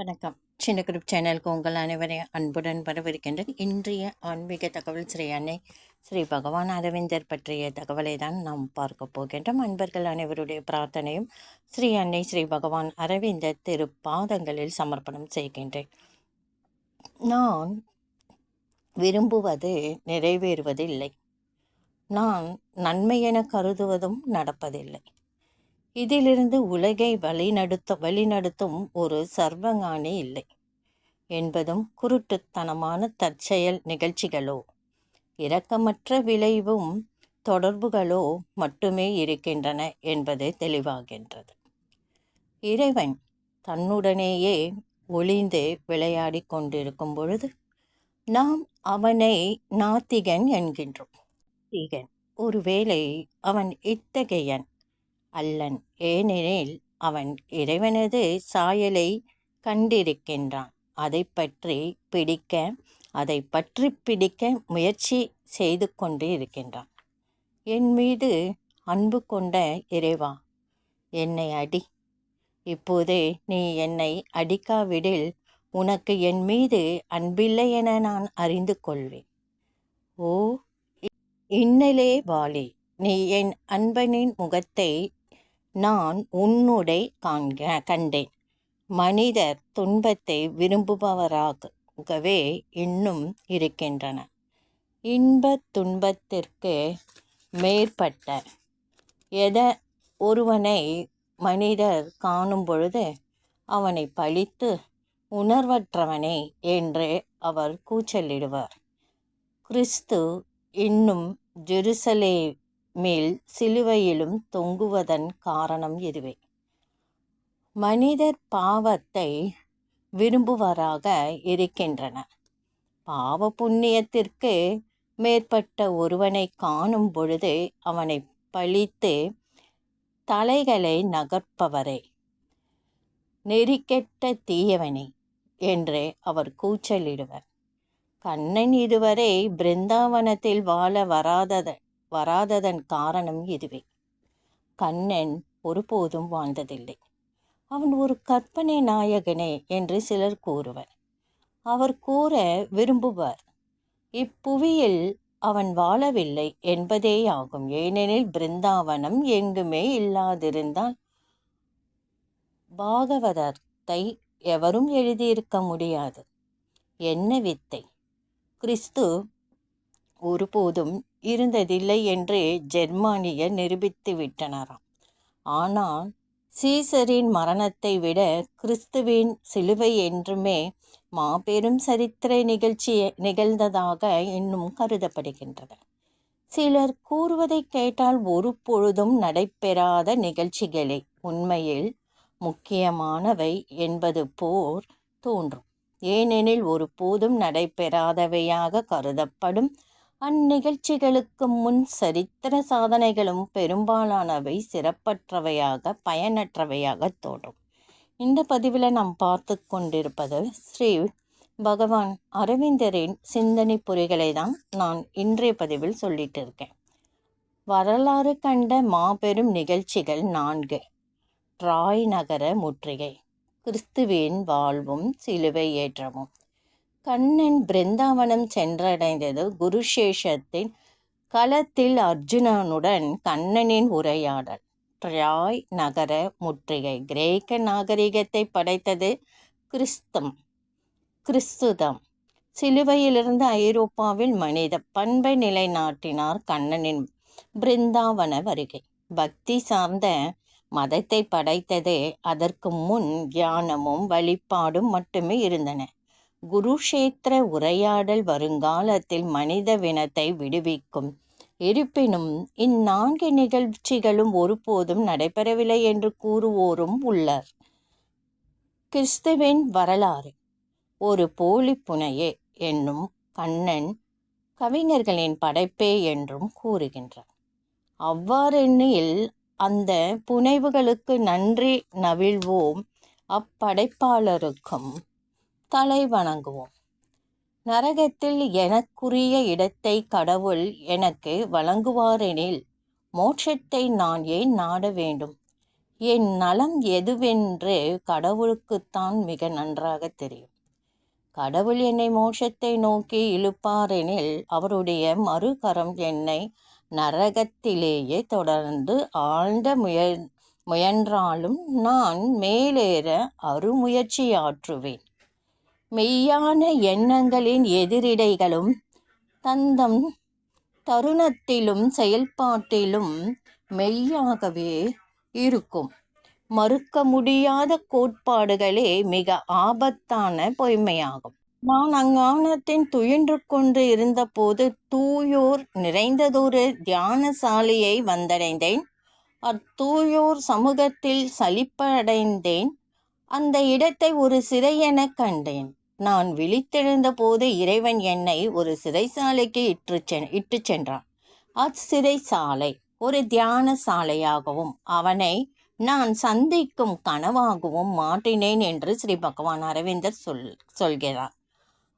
வணக்கம். சின்ன குரூப் சேனலுக்கு உங்கள் அனைவரையும் அன்புடன் வரவிருக்கின்றேன் இன்றைய ஆன்மீக தகவல் ஸ்ரீ அன்னை ஸ்ரீ பகவான் அரவிந்தர் பற்றிய தகவலை தான் நாம் பார்க்க போகின்றோம். அன்பர்கள் அனைவருடைய பிரார்த்தனையும் ஸ்ரீ அன்னை ஸ்ரீ பகவான் அரவிந்தர் திரு பாதங்களில் சமர்ப்பணம் செய்கின்றேன். நான் விரும்புவது நிறைவேறுவதில்லை. நான் நன்மையென கருதுவதும் நடப்பதில்லை. இதிலிருந்து உலகை வழிநடத்த வழிநடத்தும் ஒரு சர்வஞானி இல்லை. என்பதும் குருட்டுத்தனமான தற்செயல் நிகழ்ச்சிகளோ இரக்கமற்ற விளைவும் தொடர்புகளோ மட்டுமே இருக்கின்றன என்பது தெளிவாகின்றது. இறைவன் தன்னுடனேயே ஒளிந்து விளையாடி கொண்டிருக்கும் பொழுது நாம் அவனை நாத்திகன் என்கின்றோம். நாத்திகன். ஒருவேளை அவன் இத்தகையன். அல்லன். ஏனெனில் அவன் இறைவனது சாயலை கண்டிருக்கின்றான். அதை பற்றி பிடிக்க அதை பற்றி பிடிக்க முயற்சி செய்து கொண்டு இருக்கின்றான். என் மீது அன்பு கொண்ட இறைவா என்னை அடி. இப்போதே நீ என்னை அடிக்காவிடில் உனக்கு என் மீது அன்பில்லை என நான் அறிந்து கொள்வேன். ஓ இன்னலே வாலி. நீ என் அன்பனின் முகத்தை நான் உன்னுடை காண்க கண்டேன். மனிதர் துன்பத்தை விரும்புபவராகவே இன்னும் இருக்கின்றன. இன்ப துன்பத்திற்கு மேற்பட்ட எத ஒருவனை மனிதர் காணும் பொழுது அவனை பழித்து உணர்வற்றவனே என்று அவர் கூச்சலிடுவார். கிறிஸ்து இன்னும் ஜெருசலே மேல் சிலுவையிலும் தொங்குவதன் காரணம் இதுவே மனிதர் பாவத்தை விரும்புவராக இருக்கின்றன. பாவ புண்ணியத்திற்கு மேற்பட்ட ஒருவனை காணும் பொழுது அவனை பழித்து தலைகளை நகர்ப்பவரே. நெறிக்கெட்ட தீயவனே என்று அவர் கூச்சலிடுவர். கண்ணன் இதுவரை பிருந்தாவனத்தில் வாழ வராதத வராததன் காரணம் இதுவே கண்ணன் ஒருபோதும் வாழ்ந்ததில்லை. அவன் ஒரு கற்பனை நாயகனே என்று சிலர் கூறுவர். அவர் கூற விரும்புவர் இப்புவியில் அவன் வாழவில்லை என்பதேயாகும் ஏனெனில் பிருந்தாவனம் எங்குமே இல்லாதிருந்தால் பாகவதத்தை எவரும் எழுதியிருக்க முடியாது. என்ன வித்தை? கிறிஸ்து ஒருபோதும் இருந்ததில்லை என்று ஜெர்மானியர் நிரூபித்து விட்டனராம். ஆனால் சீசரின் மரணத்தை விட கிறிஸ்துவின் சிலுவை என்றுமே மாபெரும் சரித்திர நிகழ்ச்சி நிகழ்ந்ததாக இன்னும் கருதப்படுகின்றது. சிலர் கூறுவதை கேட்டால் ஒரு பொழுதும் நடைபெறாத நிகழ்ச்சிகளே. உண்மையில் முக்கியமானவை என்பது போர் தோன்றும். ஏனெனில் ஒரு போதும் நடைபெறாதவையாக கருதப்படும் அந்நிகழ்ச்சிகளுக்கு முன் சரித்திர சாதனைகளும் பெரும்பாலானவை சிறப்பற்றவையாக பயனற்றவையாக தோன்றும். இந்த பதிவில் நாம் பார்த்து கொண்டிருப்பது ஸ்ரீ பகவான் அரவிந்தரின் சிந்தனை பொறிகளை தான் நான் இன்றைய பதிவில் சொல்லிட்டு இருக்கேன். வரலாறு கண்ட மாபெரும் நிகழ்ச்சிகள் நான்கு. ட்ராய் நகர முற்றுகை கிறிஸ்துவின் வாழ்வும் சிலுவை ஏற்றமும். கண்ணன் பிருந்தாவனம் சென்றடைந்தது குருசேஷத்தின் களத்தில் அர்ஜுனனுடன் கண்ணனின் உரையாடல். ட்ராய் நகர முற்றுகை. கிரேக்க நாகரிகத்தை படைத்தது கிறிஸ்தம் கிறிஸ்துதம். சிலுவையிலிருந்து ஐரோப்பாவில் மனித பண்பை நிலைநாட்டினார் கண்ணனின் பிருந்தாவன வருகை. பக்தி சார்ந்த மதத்தை படைத்ததே அதற்கு முன் தியானமும் வழிபாடும் மட்டுமே இருந்தன. குருஷேத்திர உரையாடல் வருங்காலத்தில் மனித வினத்தை விடுவிக்கும். இருப்பினும் இந்நான்கு நிகழ்ச்சிகளும் ஒருபோதும் நடைபெறவில்லை என்று கூறுவோரும் உள்ளர். கிறிஸ்துவின் வரலாறு. ஒரு போலி புனையே என்னும் கண்ணன் கவிஞர்களின் படைப்பே என்றும் கூறுகின்றார். அவ்வாறெண்ணில் அந்த புனைவுகளுக்கு நன்றி நவிழ்வோம். அப்படைப்பாளருக்கும் தலை வணங்குவோம். நரகத்தில் எனக்குரிய இடத்தை கடவுள் எனக்கு வழங்குவாரெனில் மோட்சத்தை நான் ஏன் நாட வேண்டும்? என் நலம் எதுவென்று கடவுளுக்குத்தான் மிக நன்றாக தெரியும். கடவுள் என்னை மோட்சத்தை நோக்கி இழுப்பாரெனில் அவருடைய மறுகரம் என்னை நரகத்திலேயே தொடர்ந்து ஆழ்ந்த முய முயன்றாலும் நான் மேலேற அருமுயற்சியாற்றுவேன். மெய்யான எண்ணங்களின் எதிரிடைகளும் தந்தம் தருணத்திலும் செயல்பாட்டிலும் மெய்யாகவே இருக்கும். மறுக்க முடியாத கோட்பாடுகளே மிக ஆபத்தான பொய்மையாகும். நான் அங்கானத்தின் துயின்று கொண்டு இருந்தபோது தூயோர் நிறைந்ததொரு தியானசாலையை வந்தடைந்தேன். அத்தூயோர் சமூகத்தில் சலிப்படைந்தேன். அந்த இடத்தை ஒரு சிறை கண்டேன். நான் விழித்தெழுந்த போது இறைவன் என்னை ஒரு சிறைசாலைக்கு இட்டு சென் இட்டு சென்றான். அச்சிறைசாலை ஒரு தியான சாலையாகவும் அவனை நான் சந்திக்கும் கனவாகவும் மாட்டினேன் என்று ஸ்ரீ பகவான் அரவிந்தர் சொல் சொல்கிறார்.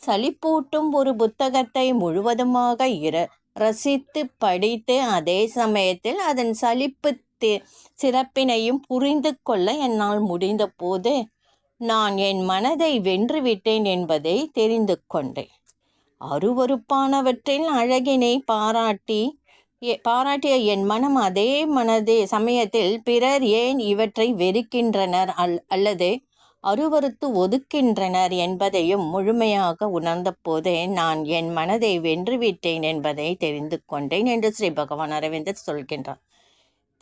சலிப்பூட்டும் ஒரு புத்தகத்தை முழுவதுமாக இர ரசித்து படித்து அதே சமயத்தில் அதன் சலிப்பு சிறப்பினையும் புரிந்து கொள்ள என்னால் முடிந்த போது நான் என் மனதை வென்றுவிட்டேன் என்பதை தெரிந்து கொண்டேன். அருவறுப்பானவற்றின் அழகினை பாராட்டி பாராட்டிய என் மனம் அதே மனதே சமயத்தில் பிறர் ஏன் இவற்றை வெறுக்கின்றனர் அல் அல்லது அருவறுத்து ஒதுக்கின்றனர் என்பதையும் முழுமையாக உணர்ந்த போதே நான் என் மனதை வென்றுவிட்டேன் என்பதை தெரிந்து கொண்டேன் என்று ஸ்ரீ பகவான் அரவிந்தர் சொல்கின்றார்.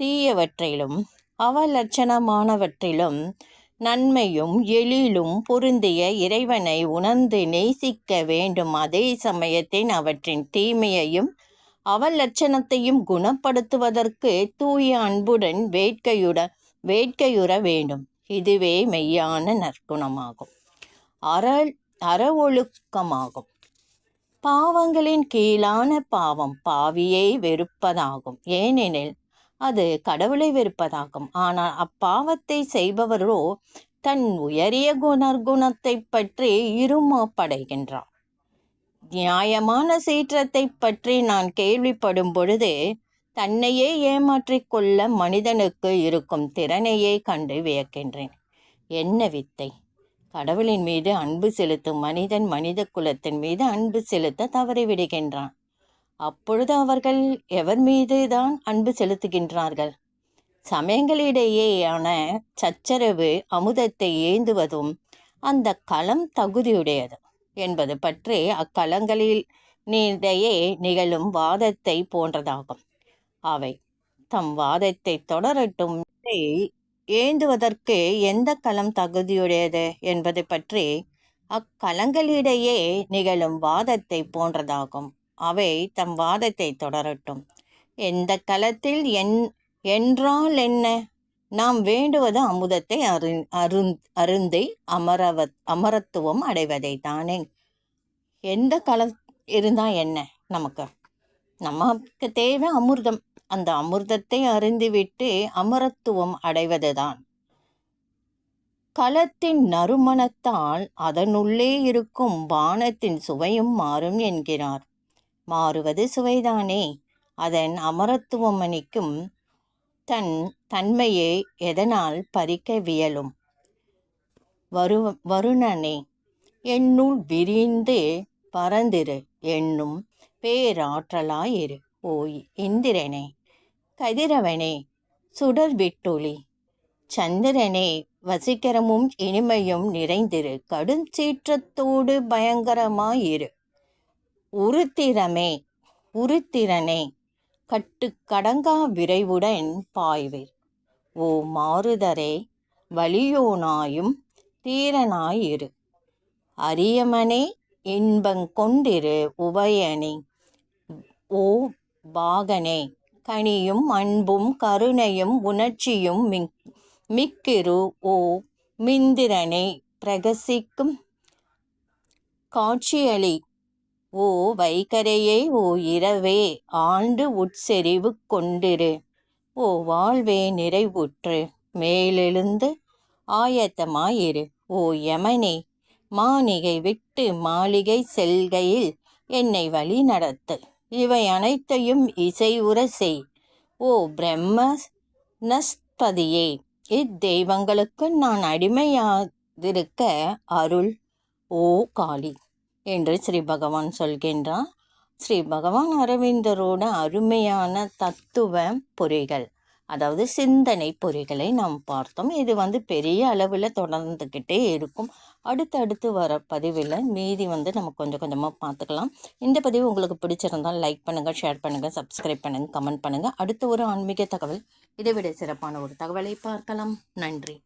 தீயவற்றிலும் அவலட்சணமானவற்றிலும் நன்மையும் எழிலும் பொருந்திய இறைவனை உணர்ந்து நேசிக்க வேண்டும். அதே சமயத்தில் அவற்றின் தீமையையும் அவல் லட்சணத்தையும் குணப்படுத்துவதற்கு தூய அன்புடன் வேட்கையுட வேட்கையுற வேண்டும். இதுவே மெய்யான நற்குணமாகும். அற அற ஒழுக்கமாகும் பாவங்களின் கீழான பாவம் பாவியை வெறுப்பதாகும். ஏனெனில் அது கடவுளை வெறுப்பதாகும். ஆனால் அப்பாவத்தை செய்பவரோ தன் உயரிய குணர்குணத்தை பற்றி இருமாப்படைகின்றார் நியாயமான சீற்றத்தை பற்றி நான் கேள்விப்படும் பொழுது தன்னையே ஏமாற்றிக்கொள்ள மனிதனுக்கு இருக்கும் திறனையே கண்டு வியக்கின்றேன். என்ன வித்தை? கடவுளின் மீது அன்பு செலுத்தும் மனிதன் மனித குலத்தின் மீது அன்பு செலுத்த தவறிவிடுகின்றான். அப்பொழுது அவர்கள் எவர் மீது தான் அன்பு செலுத்துகின்றார்கள்? சமயங்களிடையேயான சச்சரவு அமுதத்தை ஏந்துவதும் அந்த களம் தகுதியுடையது என்பது பற்றி அக்களங்களில் நீடையே நிகழும் வாதத்தை போன்றதாகும். அவை தம் வாதத்தை தொடரட்டும் ஏந்துவதற்கு எந்த களம் தகுதியுடையது என்பது பற்றி அக்களங்களிடையே நிகழும் வாதத்தை போன்றதாகும். அவை தம் வாதத்தை தொடரட்டும். எந்த களத்தில் என் என்றால் என்ன? நாம் வேண்டுவது அமுதத்தை அரு அருந் அருந்தி அமரவ அமரத்துவம் அடைவதை தானே. எந்த கல இருந்தால் என்ன நமக்கு? நமக்கு தேவை அமிர்தம். அந்த அமிர்தத்தை அருந்திவிட்டு அமரத்துவம் அடைவதுதான். களத்தின் நறுமணத்தால் அதனுள்ளே இருக்கும் பானத்தின் சுவையும் மாறும் என்கிறார். மாறுவது சுவைதானே? அதன் அமரத்துவமணிக்கும் தன் தன்மையை எதனால் பறிக்க வியலும்? வரு வருணனே என்னுள் விரிந்து பறந்திரு என்னும் பேராற்றலாயிரு. ஓய் இந்திரனே கதிரவனே சுடர் விட்டொளி சந்திரனே வசிக்கரமும் இனிமையும் நிறைந்திரு கடும் சீற்றத்தோடு பயங்கரமாயிரு. உருத்திரமே உருத்திரனே கட்டுக்கடங்கா விரைவுடன் பாய்வீர். ஓ மாறுதரே வலியோனாயும் தீரனாயிரு. அரியமனே இன்பங்கொண்டிரு உபயனே. ஓ பாகனே கனியும் அன்பும் கருணையும் உணர்ச்சியும் மிக்கிரு. ஓ மிந்திரனே பிரகசிக்கும் காட்சியளி ஓ வைகரையை ஓ இரவே ஆண்டு உட்செறிவு கொண்டிரு. ஓ வாழ்வே நிறைவுற்று மேலெழுந்து ஆயத்தமாயிரு. ஓ யமனே மாளிகை விட்டு மாளிகை செல்கையில் என்னை வழி நடத்து. இவை அனைத்தையும் இசைவுற செய். ஓ பிரம்ம நஸ்பதியே இத்தெய்வங்களுக்கு நான் அடிமையாதிருக்க அருள். ஓ காளி. என்று ஸ்ரீ பகவான் சொல்கின்றார். ஸ்ரீ பகவான் அரவிந்தரோட அருமையான தத்துவ பொறிகள் அதாவது சிந்தனை பொறிகளை நாம் பார்த்தோம். இது வந்து பெரிய அளவில் தொடர்ந்துக்கிட்டே இருக்கும். அடுத்தடுத்து வர பதிவில் மீதி வந்து நம்ம கொஞ்சம் கொஞ்சமாக பார்த்துக்கலாம். இந்த பதிவு உங்களுக்கு பிடிச்சிருந்தால் லைக் பண்ணுங்கள் ஷேர் பண்ணுங்கள் சப்ஸ்கிரைப் பண்ணுங்கள் கமெண்ட் பண்ணுங்கள் அடுத்த ஒரு ஆன்மீக தகவல். இதை விட சிறப்பான ஒரு தகவலை பார்க்கலாம். நன்றி.